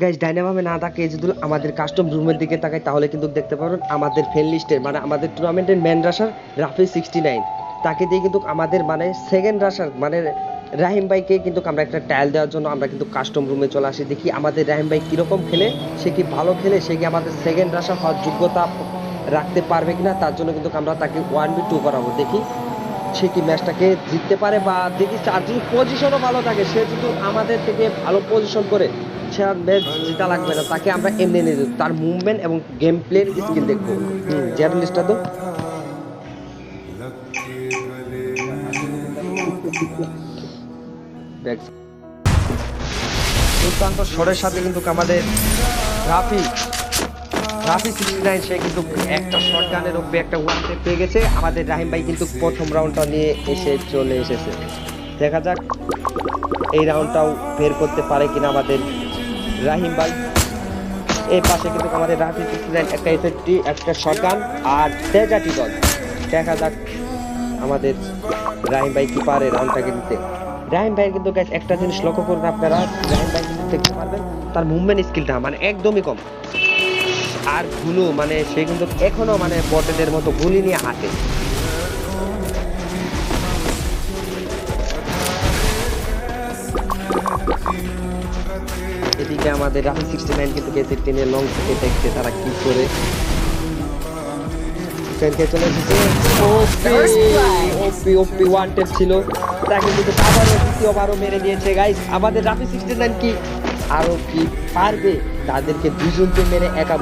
Guys ডাইনামামে না তাকে যদি আমাদের কাস্টম রুমের দিকে তাকাই, তাহলে কিন্তু দেখতে পারবেন আমাদের ফ্রেন্ড লিস্টের মানে আমাদের টুর্নামেন্টের man rusher Rafi sixty nine তাকে দিয়ে কিন্তু আমাদের মানে সেকেন্ড রাশার মানে রাহিম ভাইকে কিন্তু আমরা একটা ট্রায়াল দেওয়ার জন্য আমরা কিন্তু কাস্টম রুমে চলে আসি। দেখি আমাদের রাহিম ভাই কীরকম খেলে, সে কি ভালো খেলে, সে কি আমাদের সেকেন্ড রাশা হওয়ার যোগ্যতা রাখতে পারবে কিনা, তার জন্য কিন্তু আমরা তাকে ওয়ান বি টু করাবো। দেখি সে কি ম্যাচটাকে জিততে পারে বা দেখি যদি পজিশনও ভালো থাকে, সে কিন্তু আমাদের থেকে ভালো পজিশন করে আর ম্যাচ জিতা লাগবে না, তাকে আমরা এমনি নিয়ে দেবো। তার মুভমেন্ট এবং গেম প্লের স্কিল দেখব। হুম জার্নালিস্টটা তো? দুর্দান্ত শটের সাথে কিন্তু আমাদের রাফি রাফি সিক্সটি নাইন সে কিন্তু একটা শর্ট গানের উপরে একটা ওয়ান পেয়ে গেছে। আমাদের রাহিম ভাই কিন্তু প্রথম রাউন্ডটা নিয়ে এসে চলে এসেছে। দেখা যাক এই রাউন্ডটাও বের করতে পারে কিনা আমাদের রাহিম ভাই। এই পাশে কিন্তু আমাদের রাফি নাইন একটা এফেক্টি একটা শর্ট গান আর তেজাটি দল। দেখা যাক আমাদের রাহিম ভাই কি পারে রাউন্ডটাকে দিতে রাহিম ভাই কিন্তু একটা জিনিস লক্ষ্য করুন আপনারা, রাহিম ভাই কিন্তু দেখতে পারবেন, তার মুভমেন্ট স্কিলটা মানে একদমই কম। আরগুলো মানে সে কিন্তু এখনও মানে বটেদের মতো গুলি নিয়ে হাঁটে। এদিকে আমাদের রাহুল সিক্সটি নাইন কিন্তু কেসি টেনে লং থেকে দেখছে তারা কি করে। কিন্তু মেরে গাইস আমাদের সিক্সটি নাইন কি কি পারবে? তাদেরকে দুজনকে মেরে একা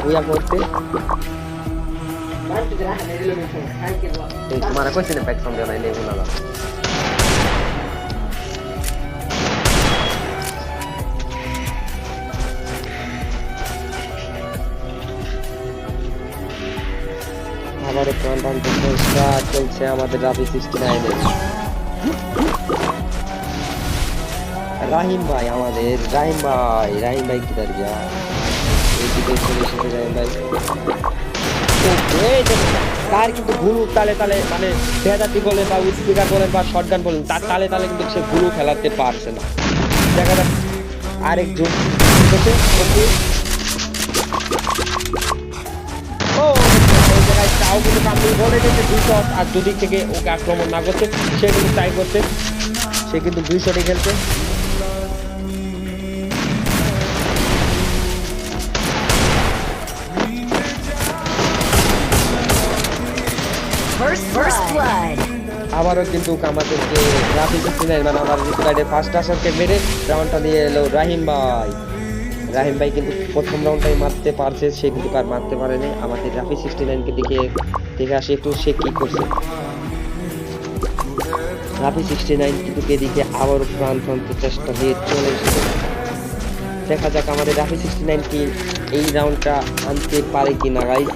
প্রাণ প্রাণ স্টার্ট চলছে আমাদের রাবি সিক্সটি নাইনে রাহিম ভাই আমাদের, রাহিম ভাই রাহিম ভাই কি দাঁড়িয়ে তার কিন্তু গুরু তালে তালে মানে ভেদাতি বলেন বা স্পিকার বলেন বা শর্টগান বলেন তার তালে তালে কিন্তু সে গুরু পারছে না। দেখা আরেকজন। তাও কিন্তু কামড়ি বলে দিয়েছে দুই শট আর দুদিক থেকে ওকে আক্রমণ না করছে সে কিন্তু ট্রাই করছে। সে কিন্তু দুই শটে খেলছে. আবারও কিন্তু আমাদেরকে রাফি সিক্সটি নাইন মানে আমার রিপ্লাইডের ফার্স্ট আসারকে মেরে রাউন্ডটা দিয়ে এলো রাহিম ভাই। রাহিম ভাই কিন্তু প্রথম রাউন্ডটাই মারতে পারছে, সে কিন্তু আর মারতে পারেনি। আমাদের রাফি সিক্সটি নাইনকে দেখে দেখে আসি একটু সে কি করছে। রাফি সিক্সটি নাইন কিন্তু এদিকে আবারও প্রাণতন্ত্র চেষ্টা দিয়ে চলে এসেছে। দেখা যাক আমাদের রাফি সিক্সটি নাইন কি এই রাউন্ডটা আনতে পারে কি না গাইজ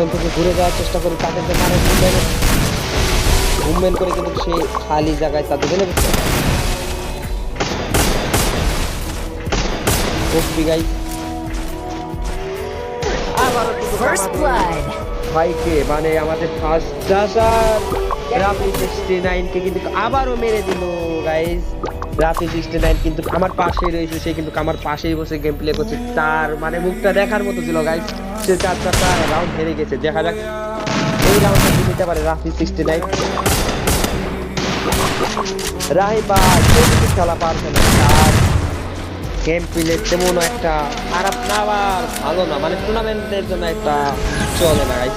পিছন থেকে ঘুরে যাওয়ার চেষ্টা করে তাদেরকে মারে মুভমেন্ট করে কিন্তু সে খালি জায়গায় তাদের blood. ভাইকে মানে আমাদের ফার্স্ট ডাসার রাফি সিক্সটি নাইনকে কিন্তু আবারও মেরে দিল গাইজ রাফি সিক্সটি নাইন কিন্তু আমার পাশেই রয়েছে সে কিন্তু আমার পাশেই বসে গেম প্লে করছে তার মানে মুখটা দেখার মতো ছিল গাইজ সে চার চারটা রাউন্ড হেরে গেছে, দেখা যাক। এই রাউন্ডটা কি নিতে পারে রাফি সিক্সটি নাইন রাহি বা খেলা পারছে না আর গেম প্লে তেমন একটা খারাপ না, আবার ভালো না। মানে টুর্নামেন্টের জন্য একটা চলে না গাইজ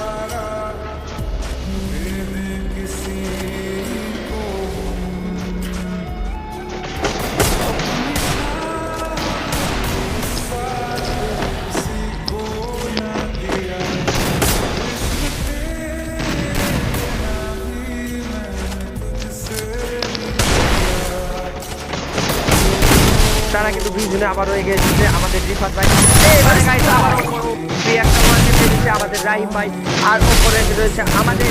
আবার হয়ে গেছে আমাদের রিফাত ভাই। এবারে গাইস আবার একটা ওয়ানকে দিচ্ছে আমাদের রাহিম ভাই। আর ওপরে রয়েছে আমাদের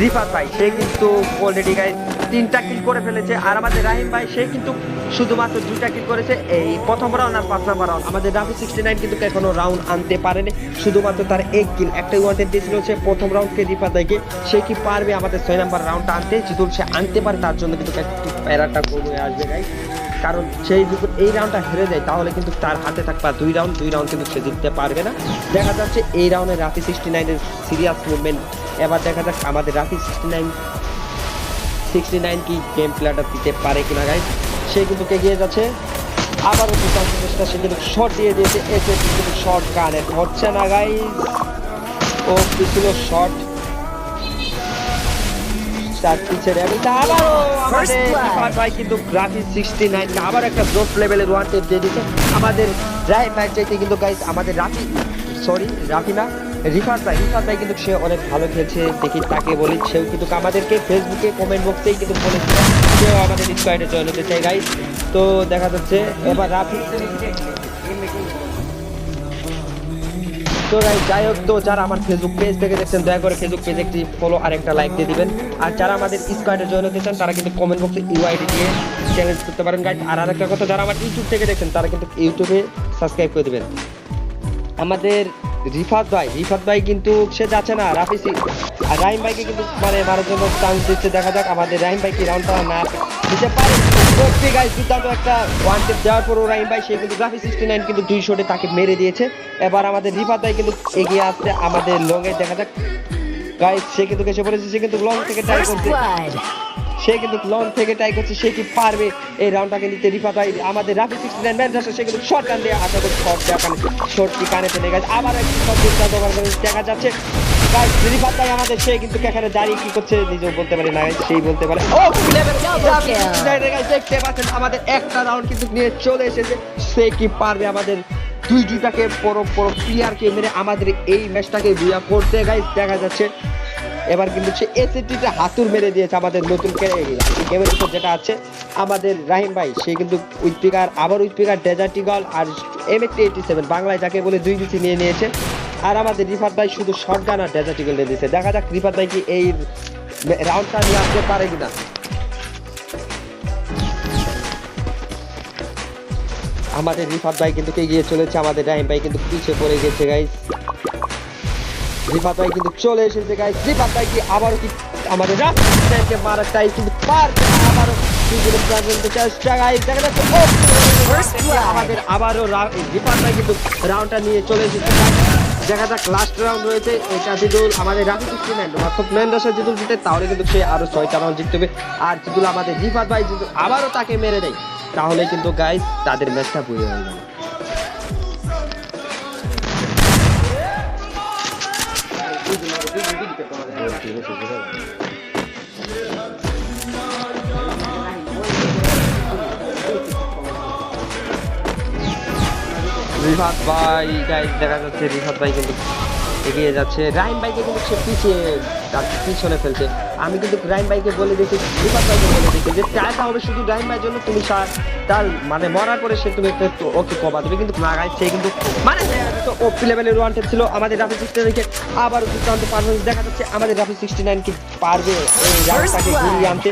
রিফাত ভাই। সে কিন্তু অলরেডি গাইজ তিনটা কিল করে ফেলেছে। আর আমাদের রাহিম ভাই, সে কিন্তু শুধুমাত্র দুইটা কিল করেছে। এই প্রথম রাউন্ড আর পাঁচ নাম্বার রাউন্ড আমাদের রাফি সিক্সটি নাইন কিন্তু এখনও রাউন্ড আনতে পারেনি। শুধুমাত্র তার এক কিল একটা ওয়ানটেড দিয়েছিল হচ্ছে প্রথম রাউন্ডকে রিফাত ভাইকে। সে কি পারবে আমাদের ছয় নাম্বার রাউন্ডটা আনতে? যদি সে আনতে পারে, তার জন্য কিন্তু একটু প্যারাটা কমে আসবে গাইজ কারণ সেই যদি এই রাউন্ডটা হেরে যায়, তাহলে কিন্তু তার হাতে থাকবে দুই রাউন্ড দুই রাউন্ড কিন্তু সে জিততে পারবে না। দেখা যাচ্ছে এই রাউন্ডে রাফি সিক্সটি নাইনের সিরিয়াস মুভমেন্ট এবার দেখা যাক আমাদের Rafi sixty nine sixty nine কি গেম প্লেয়ারটা দিতে পারে কিনা গাইজ সে কিন্তু এগিয়ে যাচ্ছে? আবারও দুর্দান্ত চেষ্টা, সে কিন্তু শট দিয়ে দিয়েছে। এসে কিন্তু শর্ট কানেক্ট হচ্ছে না গাইজ ও, কি ছিল শট তার পিছের এবং আবারও আমাদের ইরফান ভাই কিন্তু গ্রাফিক সিক্সটি নাইন আবার একটা জোস লেভেলের ওয়ান টেপ দিয়ে দিচ্ছে আমাদের রায় ম্যাচ চাইতে কিন্তু গাইজ আমাদের রাফি সরি রাফি না রিফাত ভাই রিফাত ভাই কিন্তু সে অনেক ভালো খেলছে দেখি তাকে বলি সেও কিন্তু আমাদেরকে ফেসবুকে কমেন্ট বক্সেই কিন্তু বলেছে। সেও আমাদের স্কোয়াডে জয়েন হতে চাই গাইজ তো দেখা যাচ্ছে এবার রাফি তো যাই হোক, তো যারা আমার ফেসবুক পেজ থেকে দেখছেন, দয়া করে ফেসবুক পেজ একটি ফলো আর একটা লাইক দিয়ে দিবেন। আর যারা আমাদের স্কোয়াডে জয়েন হতে চান, তারা কিন্তু কমেন্ট বক্সে ইউআইডি দিয়ে চ্যালেঞ্জ করতে পারেন। গাইড আর আরেকটা কথা, যারা আমার ইউটিউব থেকে দেখছেন, তারা কিন্তু ইউটিউবে সাবস্ক্রাইব করে দিবেন। আমাদের রিফাত ভাই রিফাত ভাই কিন্তু সে যাচ্ছে না, রাফি সি। আর রাহিম ভাইকে কিন্তু মানে মারার জন্য চান্স দিচ্ছে। দেখা যাক আমাদের রাহিম ভাই কি রাউন্ডটা না দিতে পারে। সত্যি গাইস দুর্দান্ত একটা ওয়ান টেপ দেওয়ার পর রাহিম ভাই সে কিন্তু গ্রাফি সিক্সটি নাইন কিন্তু দুই শটে তাকে মেরে দিয়েছে। এবার আমাদের রিফাত ভাই কিন্তু এগিয়ে আসছে আমাদের লংয়ে দেখা যাক। গাইস সে কিন্তু কেসে পড়েছে সে কিন্তু লং থেকে ট্রাই করছে. সে কিন্তু লং থেকে ট্রাই করছে সে কি পারবে? এই রাউন্ডটাকে নিতে রিফাত ভাই আমাদের রাফি সিক্সটি নাইন ম্যাচ সে কিন্তু শর্ট টান দিয়ে আশা করি শর্ট দেওয়া কানে শর্টটি কানে চলে গেছে? আবার একটি শর্ট দেখা যাচ্ছে। রিফাত ভাই আমাদের সে কিন্তু এখানে দাঁড়িয়ে কি করছে নিজেও বলতে পারি না সেই বলতে পারে। ও দেখতে পাচ্ছেন আমাদের একটা রাউন্ড কিন্তু নিয়ে চলে এসেছে। সে কি পারবে আমাদের? দুই দুইটাকে বড় বড় প্লেয়ারকে মেরে আমাদের এই ম্যাচটাকে বিয়া করতে গাইজ দেখা যাচ্ছে। এবার কিন্তু সে এসএটিতে হাতুর মেরে দিয়েছে আমাদের নতুন গেমের উপর যেটা আছে, আমাদের রাহিম ভাই, সে কিন্তু উইথপিকার আবার উইথপিকার ডেজার্ট ইগল আর এম এইটটি এইটি সেভেন বাংলায় যাকে বলে দুই বিচি নিয়ে নিয়েছে। আর আমাদের রিফাত ভাই শুধু শর্ট গান আর ডেজার্ট ইগল নিয়ে দিয়েছে। দেখা যাক রিফাত ভাই কি এই রাউন্ডটা নিয়ে আসতে পারে কিনা। আমাদের রিফাত ভাই কিন্তু এগিয়ে চলেছে, আমাদের রাহিম ভাই কিন্তু পিছিয়ে পড়ে গেছে গাইস রিফাত ভাই কিন্তু চলে এসেছে গাইস রিফাত ভাই কি আবারও কি আমাদের রাস্তাকে মারার চাই কিন্তু পারবে না আবারও. আমাদের আবারও রিফাত ভাই কিন্তু রাউন্ডটা নিয়ে চলে এসেছে। দেখা যাক লাস্ট রাউন্ড রয়েছে এটা জিদুল আমাদের অর্থাৎ জিদুল জিতে তাহলে কিন্তু সে আরও ছয়টা রাউন্ড জিততে হবে। আর জিদুল আমাদের রিফাত ভাই জিদুল আবারও তাকে মেরে দেয়। তাহলে কিন্তু গাইস তাদের ম্যাচটা বুঝে হয়ে 我组织的。রিফাত ভাই গাইস দেখা যাচ্ছে রিফাত ভাই কিন্তু এগিয়ে যাচ্ছে। রাইম ভাইকে কিন্তু সে পিছিয়ে তার পিছনে ফেলছে। আমি কিন্তু রাইম ভাইকে বলে দিয়েছি রিফাত ভাইকে বলে দিয়েছি যে ট্রাইটা হবে শুধু রাইম ভাইয়ের জন্য তুমি তার মানে মরার পরে সে তুমি ওকে কবা দেবে কিন্তু না গাইস সে কিন্তু মানে তো ওপি লেভেলের ওয়ান টেপ ছিল আমাদের রাফি সিক্সটি নাইনকে আবার দুর্দান্ত পারফরমেন্স দেখা যাচ্ছে আমাদের রাফি সিক্সটি নাইন কি পারবে এই রাউন্ডটাকে ঘুরিয়ে আনতে।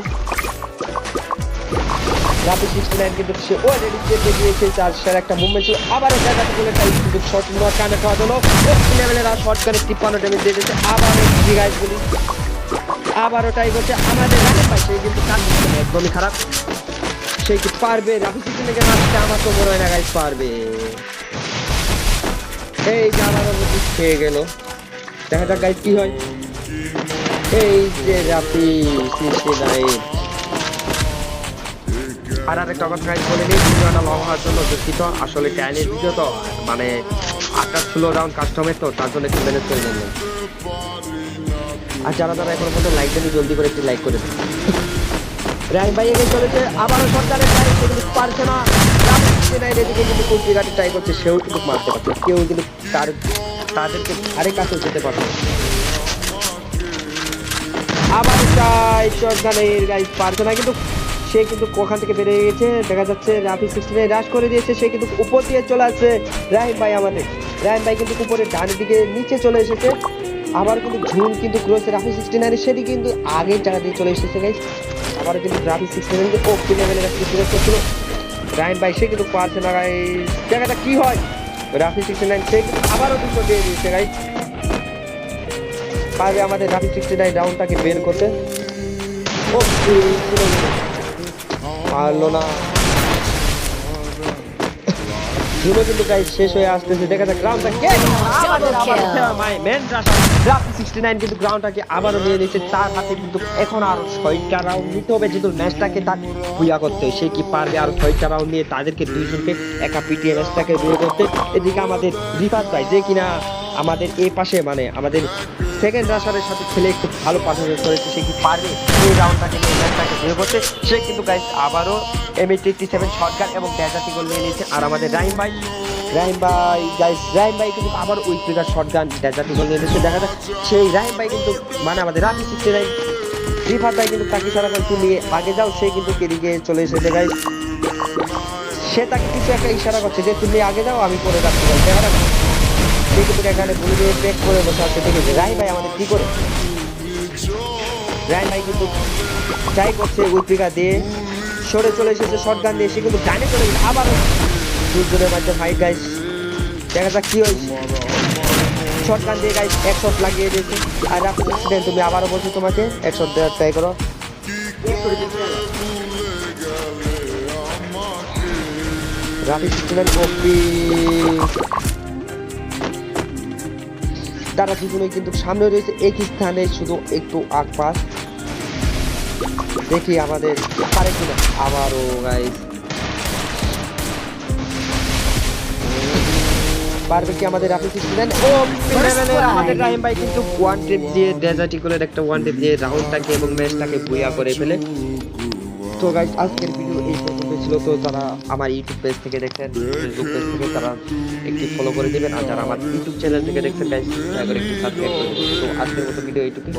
রাপি সিক্সটি নাইন কিন্তু সে অলরেডি চেপে দিয়েছে তার সেরা একটা মুভমেন্ট ছিল। আবার জায়গাতে বলে তাই কিন্তু শর্ট নোয়ার কানে খাওয়া হলো। লেভেলের আর শর্ট গানে তিপ্পান্ন ড্যামেজ দিয়ে দিয়েছে। আবার একটি গাইজ বলি আবার ওটাই বলছে আমাদের রানের পাশে সে কিন্তু কান একদমই খারাপ। সে কি পারবে? রাফি সিক্সটি নাইনকে মারতে আমার তো মনে হয় না গাইজ পারবে। এই যে মধ্যে খেয়ে গেল। দেখা যাক গাইজ কি হয়। এই যে রাফি সিক্সটি নাইন আর আরেকটা কথা বলে নিই ভিডিওটা লং হওয়ার জন্য দুঃখিত। আসলে টাইনের ভিডিও তো মানে আটটা ষোলো রাউন্ড কাস্টমের তো তার জন্য একটু ম্যানেজ করে নেবেন আর যারা যারা এখনও পর্যন্ত লাইক দেন জলদি করে একটু লাইক করে দিন। রাহিম ভাই এগিয়ে চলেছে, আবারও সরকারের পারছে না। কিন্তু কুলপি গাড়ি ট্রাই করছে, সেও কিন্তু। কেউ কিন্তু তার চাই চটগানের গাইজ পারছে না, কিন্তু সে কিন্তু ওখান থেকে বেরিয়ে গেছে। দেখা যাচ্ছে রাফি সিক্সটিনে রাশ করে দিয়েছে, সে কিন্তু উপর দিয়ে চলে আসছে। রাহিম ভাই আমাদের। রাহিম ভাই কিন্তু উপরে ডান দিকে নিচে চলে এসেছে। আবার কিন্তু ঝুম কিন্তু রয়েছে রাফি সিক্সটি নাইন সেটি কিন্তু আগের জায়গা দিয়ে চলে এসেছে গাইস আবার কিন্তু রাফি সিক্সটি নাইন ও কি লেভেলের সুযোগ করছিল রাইম ভাই, সে কিন্তু পারছে না গাইস জায়গাটা কি হয়? রাফি সিক্সটি নাইন সে কিন্তু আবারও দুটো দিয়ে দিয়েছে গাইস পারবে আমাদের রাফি সিক্সটি নাইন রাউন্ডটাকে বের করতে। ও পারল না। ঝুমো কিন্তু শেষ হয়ে আসতেছে। দেখা যাক গ্রাউন্ডটা কে মাই মেন সিক্সটি নাইন কিন্তু গ্রাউন্ডটাকে আবারও নিয়ে নিচ্ছে তার হাতে কিন্তু এখন আরও ছয়টা রাউন্ড নিতে হবে। যেহেতু ম্যাচটাকে তার ভুইয়া করতে হয়। সে কি পারবে আরও ছয়টা রাউন্ড নিয়ে তাদেরকে দুইজনকে একা পিটিয়ে ম্যাচটাকে বিয়ে করতে এদিকে আমাদের রিফাত ভাই যে কিনা আমাদের এই পাশে মানে আমাদের সেকেন্ড রাশারের সাথে খেলে একটু ভালো পারফরমেন্স করেছে, সে কি পারবে? এই রাউন্ডটাকে নিয়ে ম্যাচটাকে বিয়ে করতে সে কিন্তু গাইস আবারও এইট এইটটি সেভেন শটগান এবং ডেজার্টি গোল নিয়ে নিয়েছে। আর আমাদের রাহিম ভাই রাহিম ভাই গাইস রাহিম ভাই কিন্তু আবার উইক ফিগার শটগান ডেজার্টি গোল নিয়ে নিয়েছে। দেখা যাক, সেই রাহিম ভাই কিন্তু মানে আমাদের রাফি সিক্সটি নাইন, রিফাত ভাই কিন্তু তাকে সারা করে তুমি আগে যাও, সে কিন্তু এদিকে চলে এসেছে গাইস সে তাকে কিছু একটা ইশারা করছে যে, তুমি আগে যাও, আমি পরে যাচ্ছি দেখা যাক। কিন্তু এখানে ভুলে দিয়ে পেক করে বসে আছে। দেখেছে? রাহিম ভাই আমাদের কি করে? রাহিম ভাই কিন্তু ট্রাই করছে উইপিকা দিয়ে। সরে চলে এসেছে শটগান দিয়ে। সে কিন্তু ডানে চলে গেছে আবার দুজনের মধ্যে ফাইট গাইস দেখা যাক কি হয়েছে শটগান দিয়ে গাইস এক শট লাগিয়ে দিয়েছে। আর রাফি তুমি আবারও বলছো তোমাকে, এক শট দেওয়ার ট্রাই করো। রাফি অ্যাক্সিডেন্ট কপি তারা দুজনেই কিন্তু সামনে রয়েছে। একই স্থানে শুধু একটু আগ পাশ। দেখি আমাদের পারে কিনা আবারও গাইস পারবে কি আমাদের রাফি ও আমাদের রাহিম ভাই কিন্তু ওয়ান টিপ দিয়ে ডেজার্ট ইকুয়ালের একটা ওয়ান টিপ দিয়ে রাউন্ডটাকে এবং ম্যাচটাকে বুইয়া করে ফেলে। তো গাইস আজকের ভিডিও এই পর্যন্ত ছিল তারা আমার ইউটিউব পেজ থেকে দেখছেন ফেসবুক পেজ থেকে তারা একটি ফলো করে দেবেন। আর যারা আমার ইউটিউব চ্যানেল থেকে দেখছেন তাই একটু সাবস্ক্রাইব করে দেবেন। তো আজকের মতো ভিডিও এইটুকু